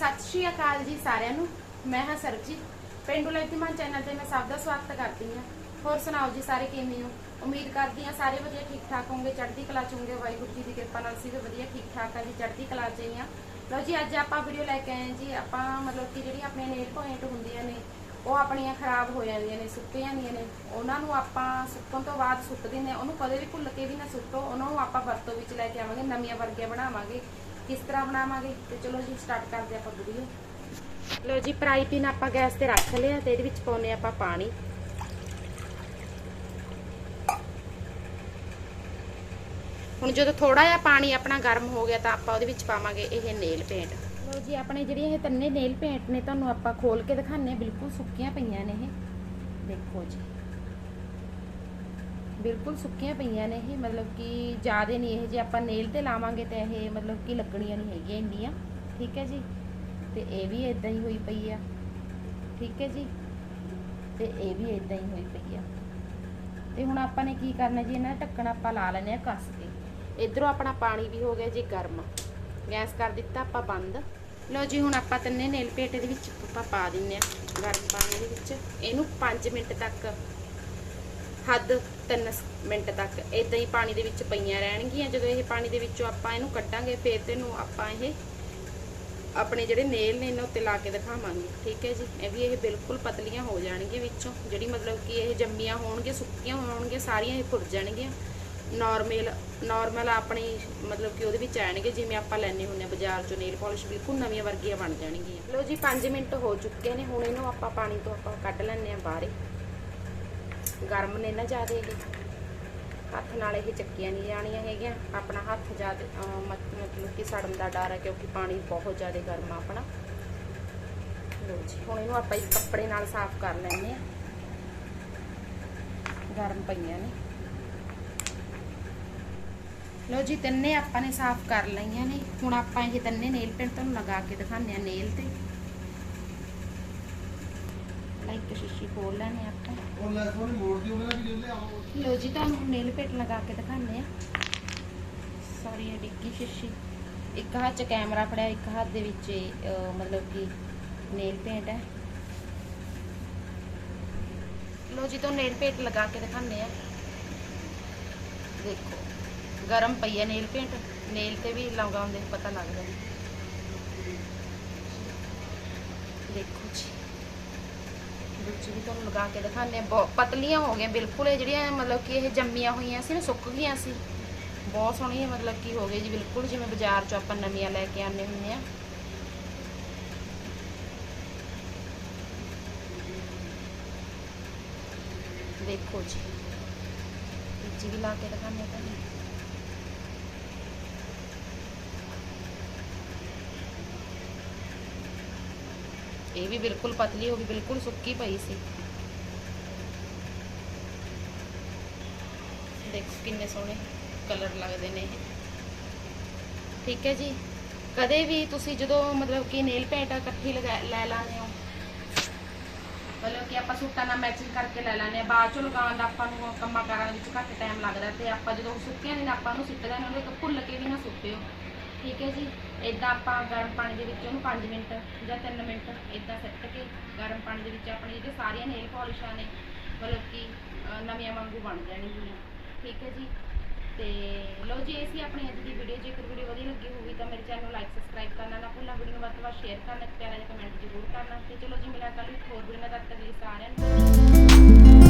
ਸਤਿ ਸ਼੍ਰੀ ਅਕਾਲ ਜੀ ਸਾਰਿਆਂ ਨੂੰ। ਮੈਂ ਹਾਂ ਸਰਬਜੀਤ। ਪਿੰਡੂ ਲੈਤੀਮਾਨ ਚੈਨਲ ਤੇ ਮੈਂ ਸਭ ਦਾ ਸਵਾਗਤ ਕਰਦੀ ਹਾਂ। ਹੋਰ ਸੁਣਾਓ ਜੀ ਸਾਰੇ ਕਿਵੇਂ ਹੋ? ਉਮੀਦ ਕਰਦੀ ਹਾਂ ਸਾਰੇ ਵਧੀਆ ਠੀਕ ਠਾਕ ਹੋਗੇ ਚੜ੍ਹਦੀ ਕਲਾ ਚ ਹੋਵੋਗੇ ਵਾਹਿਗੁਰੂ ਜੀ ਦੀ ਕਿਰਪਾ ਨਾਲ ਅਸੀਂ ਵੀ ਵਧੀਆ ਠੀਕ ਠਾਕ ਆ ਜੀ, ਚੜ੍ਹਦੀ ਕਲਾ ਚ ਹੀ ਆ ਲਓ ਜੀ, ਅੱਜ ਆਪਾਂ ਵੀਡੀਓ ਲੈ ਕੇ ਆਏ ਜੀ। ਆਪਾਂ ਮਤਲਬ ਕਿ ਜਿਹੜੀ ਆਪਣੇ ਨੇਲ ਪੁਆਇੰਟ ਹੁੰਦੀਆਂ ਨੇ, ਉਹ ਆਪਣੀਆਂ ਖਰਾਬ ਹੋ ਜਾਂਦੀਆਂ ਨੇ, ਸੁੱਕ ਜਾਂਦੀਆਂ ਨੇ। ਉਹਨਾਂ ਨੂੰ ਆਪਾਂ ਸੁੱਕਣ ਤੋਂ ਬਾਅਦ ਸੁੱਟ ਦਿੰਦੇ ਆ ਉਹਨੂੰ ਕਦੇ ਵੀ ਭੁੱਲ ਕੇ ਵੀ ਨਾ ਸੁੱਟੋ ਉਹਨਾਂ ਨੂੰ ਆਪਾਂ ਵਰਤੋਂ ਵਿੱਚ ਲੈ ਕੇ ਆਵਾਂਗੇ। ਨਵੀਆਂ ਵਰਗੀਆਂ ਬਣਾਵਾਂਗੇ। ਕਿਸ ਤਰ੍ਹਾਂ ਬਣਾਵਾਂਗੇ? ਤੇ ਚਲੋ ਜੀ ਸਟਾਰਟ ਕਰਦੇ ਆਪਾਂ ਵੀਡੀਓ ਲੋ ਜੀ ਫਰਾਈ ਪੈਨ ਆਪਾਂ ਗੈਸ ਤੇ ਰੱਖ ਲਿਆ ਤੇ ਇਹਦੇ ਵਿੱਚ ਪਾਉਨੇ ਆਪਾਂ ਪਾਣੀ। ਹੁਣ ਜਦੋਂ ਥੋੜਾ ਜਿਹਾ ਪਾਣੀ ਆਪਣਾ ਗਰਮ ਹੋ ਗਿਆ ਤਾਂ ਆਪਾਂ ਉਹਦੇ ਵਿੱਚ ਪਾਵਾਂਗੇ ਇਹ ਨੇਲ ਪੇਂਟ ਲੋ ਜੀ, ਆਪਣੇ ਜਿਹੜੀਆਂ ਇਹ ਤੰਨੇ ਨੇਲ ਪੇਂਟ ਨੇ, ਤੁਹਾਨੂੰ ਆਪਾਂ ਖੋਲ ਕੇ ਦਿਖਾਣੇ ਬਿਲਕੁਲ ਸੁੱਕੀਆਂ ਪਈਆਂ ਨੇ ਇਹ। ਦੇਖੋ ਜੀ। ਬਿਲਕੁਲ ਸੁੱਕੀਆਂ ਪਈਆਂ ਨੇ ਇਹ, ਮਤਲਬ ਕਿ ਜ਼ਿਆਦੇ ਨਹੀਂ ਇਹ ਜੇ ਆਪਾਂ ਨੇਲ ਤੇ ਲਾਵਾਂਗੇ ਤੇ ਇਹ ਮਤਲਬ ਕਿ ਲੱਗਣੀਆਂ ਨਹੀਂ ਹੈਗੀਆਂ ਇੰਨੀਆਂ, ਠੀਕ ਹੈ ਜੀ? ਤੇ ਇਹ ਵੀ ਇਦਾਂ ਹੀ ਹੋਈ ਪਈ ਆ, ਠੀਕ ਹੈ ਜੀ? ਤੇ ਇਹ ਵੀ ਇਦਾਂ ਹੀ ਹੋਈ ਪਈ ਆ। ਤੇ ਹੁਣ ਆਪਾਂ ਨੇ ਕੀ ਕਰਨਾ ਜੀ, ਇਹਨਾਂ ਦਾ ਢੱਕਣ ਆਪਾਂ ਲਾ ਲੈਨੇ ਆ ਕੱਸ ਕੇ। ਇਧਰੋਂ ਆਪਣਾ ਪਾਣੀ ਵੀ ਹੋ ਗਿਆ ਜੀ ਗਰਮ। ਗੈਸ ਕਰ ਦਿੱਤਾ ਆਪਾਂ ਬੰਦ। ਲਓ ਜੀ, ਹੁਣ ਆਪਾਂ ਤਿੰਨੇ ਨੇਲ ਪੇਟੇ ਦੇ ਵਿੱਚ ਆਪਾਂ ਪਾ ਦਿੰਨੇ ਆ ਗਰਮ ਪਾਣੀ ਦੇ ਵਿੱਚ। ਇਹਨੂੰ 5 ਮਿੰਟ ਤੱਕ ਹੱਦ 3 ਮਿੰਟ ਤੱਕ ਇਦਾਂ ਹੀ ਪਾਣੀ ਦੇ ਵਿੱਚ ਪਈਆਂ ਰਹਿਣਗੀਆਂ। ਜਦੋਂ ਇਹ ਪਾਣੀ ਦੇ ਵਿੱਚੋਂ ਆਪਾਂ ਇਹਨੂੰ ਕੱਢਾਂਗੇ, ਫਿਰ ਤੇ ਇਹਨੂੰ ਆਪਾਂ ਇਹ ਆਪਣੇ ਜਿਹੜੇ ਨੇਲ ਨੇ ਇਹਨਾਂ ਉੱਤੇ ਲਾ ਕੇ ਦਿਖਾਵਾਂਗੇ। ਠੀਕ ਹੈ ਜੀ? ਇਹ ਵੀ ਇਹ ਬਿਲਕੁਲ ਪਤਲੀਆਂ ਹੋ ਜਾਣਗੀਆਂ ਵਿੱਚੋਂ। ਜਿਹੜੀ ਮਤਲਬ ਕਿ ਇਹ ਜੰਮੀਆਂ ਹੋਣਗੀਆਂ, ਸੁੱਕੀਆਂ ਹੋਣਗੇ ਸਾਰੀਆਂ ਇਹ ਫੁੱਟ ਜਾਣਗੀਆਂ। ਨਾਰਮਲ ਨਾਰਮਲ ਆਪਣੀ ਮਤਲਬ ਕਿ ਉਹਦੇ ਵਿੱਚ ਆਣਗੇ, ਜਿਵੇਂ ਆਪਾਂ ਲੈਣੇ ਹੁੰਦੇ ਆ ਬਾਜ਼ਾਰ ਚੋਂ ਨੇਲ ਪਾਲਿਸ਼, ਬਿਲਕੁਲ ਨਵੀਆਂ ਵਰਗੀਆਂ ਬਣ ਜਾਣਗੀਆਂ। ਲਓ ਜੀ 5 ਮਿੰਟ ਹੋ ਚੁੱਕੇ ਨੇ, ਹੁਣ ਇਹਨੂੰ ਆਪਾਂ ਪਾਣੀ ਤੋਂ ਆਪਾਂ ਕੱਢ ਲੈਣੇ ਆ ਬਾਹਰ। ਗਰਮ ਨੇ ਨਾ ਜ਼ਿਆਦਾ ਇਹ ਹੱਥ ਨਾਲ ਇਹ ਚੱਕੀਆਂ ਨਹੀਂ ਜਾਣੀਆਂ ਹੈਗੀਆਂ। ਆਪਣਾ ਹੱਥ ਜ਼ਿਆਦਾ ਮਤਲਬ ਕਿ ਸੜਨ ਦਾ ਡਰ ਹੈ ਕਿਉਂਕਿ ਪਾਣੀ ਬਹੁਤ ਜ਼ਿਆਦਾ ਗਰਮ ਆ ਆਪਣਾ। ਲੋ ਜੀ, ਹੁਣ ਇਹਨੂੰ ਆਪਾਂ ਇੱਕ ਕੱਪੜੇ ਨਾਲ ਸਾਫ਼ ਕਰ ਲੈਂਦੇ ਆ ਗਰਮ ਪਈਆਂ ਨੇ। ਲੋ ਜੀ, ਤਿੰਨੇ ਆਪਾਂ ਨੇ ਸਾਫ਼ ਕਰ ਲਈਆਂ ਨੇ। ਹੁਣ ਆਪਾਂ ਇਹ ਤਿੰਨੇ ਨੇਲ ਪੈਂਟ ਤੁਹਾਨੂੰ ਲਗਾ ਕੇ ਦਿਖਾਉਂਦੇ ਆ ਨੇਲ ਤੇ ਲਾਈਕ ਸ਼ੀਸ਼ੀ ਖੋਲ ਲੈਣੇ ਆਪਾਂ। ਉਹ ਲੈ ਸੋਨੀ ਮੋੜ ਦੀ ਉਹਨਾਂ ਵੀ ਲੈ ਆਓ ਲੋ ਜੀ ਤੁਹਾਨੂੰ ਨੇਲ ਪੇਟ ਲਗਾ ਕੇ ਦਿਖਾਉਂਦੇ ਆ ਸੌਰੀ ਇਹ ਡਿੱਗੀ ਸ਼ੀਸ਼ੀ। ਇੱਕ ਹੱਥ 'ਚ ਕੈਮਰਾ ਫੜਿਆ ਇੱਕ ਹੱਥ ਦੇ ਵਿੱਚ ਮਤਲਬ ਕਿ ਨੇਲ ਪੇਂਟ ਹੈ। ਲੋ ਜੀ ਤੁਹਾਨੂੰ ਨੇਲ ਪੇਂਟ ਲਗਾ ਕੇ ਦਿਖਾਉਂਦੇ ਆ ਦੇਖੋ ਗਰਮ ਪਈ ਹੈ ਨੇਲ ਪੇਂਟ ਨੇਲ ਤੇ ਵੀ ਲਗਾਉਂਦੇ ਪਤਾ ਲੱਗਦਾ। ਦੇਖੋ ਜੀ। ਵਿੱਚ ਵੀ ਤੁਹਾਨੂੰ ਲਗਾ ਕੇ ਦਿਖਾਉਂਦੇ ਆ ਬਹੁਤ ਪਤਲੀਆਂ ਹੋ ਗਈਆਂ, ਬਿਲਕੁਲ ਇਹ ਜਿਹੜੀਆਂ ਮਤਲਬ ਕਿ ਇਹ ਜੰਮੀਆਂ ਹੋਈਆਂ ਸੀ ਨਾ, ਸੁੱਕ ਗਈਆਂ ਸੀ। ਬਹੁਤ ਸੋਹਣੀਆਂ ਮਤਲਬ ਕਿ ਹੋ ਗਏ ਜੀ, ਬਿਲਕੁਲ ਜਿਵੇਂ ਬਾਜ਼ਾਰ ਚੋਂ ਆਪਾਂ ਨਵੀਆਂ ਲੈ ਕੇ ਆਉਂਦੇ ਹੁੰਦੇ ਆ ਦੇਖੋ ਜੀ, ਵਿੱਚ ਵੀ ਲਾ ਕੇ ਦਿਖਾਉਂਦੇ ਆ ਤੁਹਾਨੂੰ। ਇਹ ਵੀ ਬਿਲਕੁਲ ਪਤਲੀ ਹੋ ਗਈ ਬਿਲਕੁਲ ਸੁੱਕੀ ਪਈ ਸੀ। ਦੇਖੋ ਕਿੰਨੇ ਸੋਹਣੇ ਕਲਰ ਲੱਗਦੇ ਨੇ ਇਹ। ਠੀਕ ਹੈ ਜੀ। ਕਦੇ ਵੀ ਤੁਸੀਂ ਜਦੋਂ ਮਤਲਬ ਕਿ ਨੇਲ ਪੇਂਟ ਇਕੱਠੀ ਲੈ ਲਾਣੇ ਹੋ, ਮਤਲਬ ਕਿ ਆਪਾਂ ਸੂਟਾਂ ਨਾਲ ਮੈਚਿੰਗ ਕਰਕੇ ਲੈ ਲੈਣੇ ਆ ਬਾਅਦ ਚੋਂ ਲਗਾਉਣ ਦਾ ਆਪਾਂ ਨੂੰ ਕੰਮਾਂ ਕਾਰਾਂ ਵਿੱਚ ਘੱਟ ਟਾਈਮ ਲੱਗਦਾ ਤੇ ਆਪਾਂ ਜਦੋਂ ਸੁੱਕਿਆ ਨੇ ਆਪਾਂ ਨੂੰ ਸਿੱਟ ਦੇਣਾ ਉਹਨੂੰ ਭੁੱਲ ਕੇ ਵੀ ਨਾ ਸੁੱਟਿਓ। ਠੀਕ ਹੈ ਜੀ ਇਦਾਂ ਆਪਾਂ ਗਰਮ ਪਾਣੀ ਦੇ ਵਿੱਚ ਉਹਨੂੰ 5 ਮਿੰਟ ਜਾਂ 3 ਮਿੰਟ ਇਦਾਂ ਸਿੱਟ ਕੇ ਗਰਮ ਪਾਣੀ ਦੇ ਵਿੱਚ ਆਪਣੀ ਜਿਹੜੇ ਸਾਰੀਆਂ ਨੇਲ ਪਾਲਿਸ਼ਾਂ ਨੇ, ਮਤਲਬ ਕਿ ਨਵੀਆਂ ਵਾਂਗੂ ਬਣ ਜਾਣਗੀਆਂ। ਠੀਕ ਹੈ ਜੀ? ਤੇ ਲਓ ਜੀ, ਇਹ ਸੀ ਆਪਣੀ ਅੱਜ ਦੀ ਵੀਡੀਓ ਜੇਕਰ ਵੀਡੀਓ ਵਧੀਆ ਲੱਗੀ ਹੋਵੇ ਤਾਂ ਮੇਰੇ ਚੈਨਲ ਨੂੰ ਲਾਈਕ ਸਬਸਕ੍ਰਾਈਬ ਕਰਨਾ ਨਾ ਭੁੱਲਣਾ। ਵੀਡੀਓ ਨੂੰ ਵੱਧ ਤੋਂ ਵੱਧ ਸ਼ੇਅਰ ਕਰਨਾ ਤੇ ਪਿਆਰਾ ਜਿਹਾ ਕਮੈਂਟ ਜ਼ਰੂਰ ਕਰਨਾ। ਤੇ ਚਲੋ ਜੀ ਮਿਲਾਂ ਕੱਲ ਇੱਕ ਹੋਰ ਵੀਡੀਓ ਨਾਲ। ਤਦ ਤੱਕ ਲਈ ਸਾਰਿਆਂ ਨੂੰ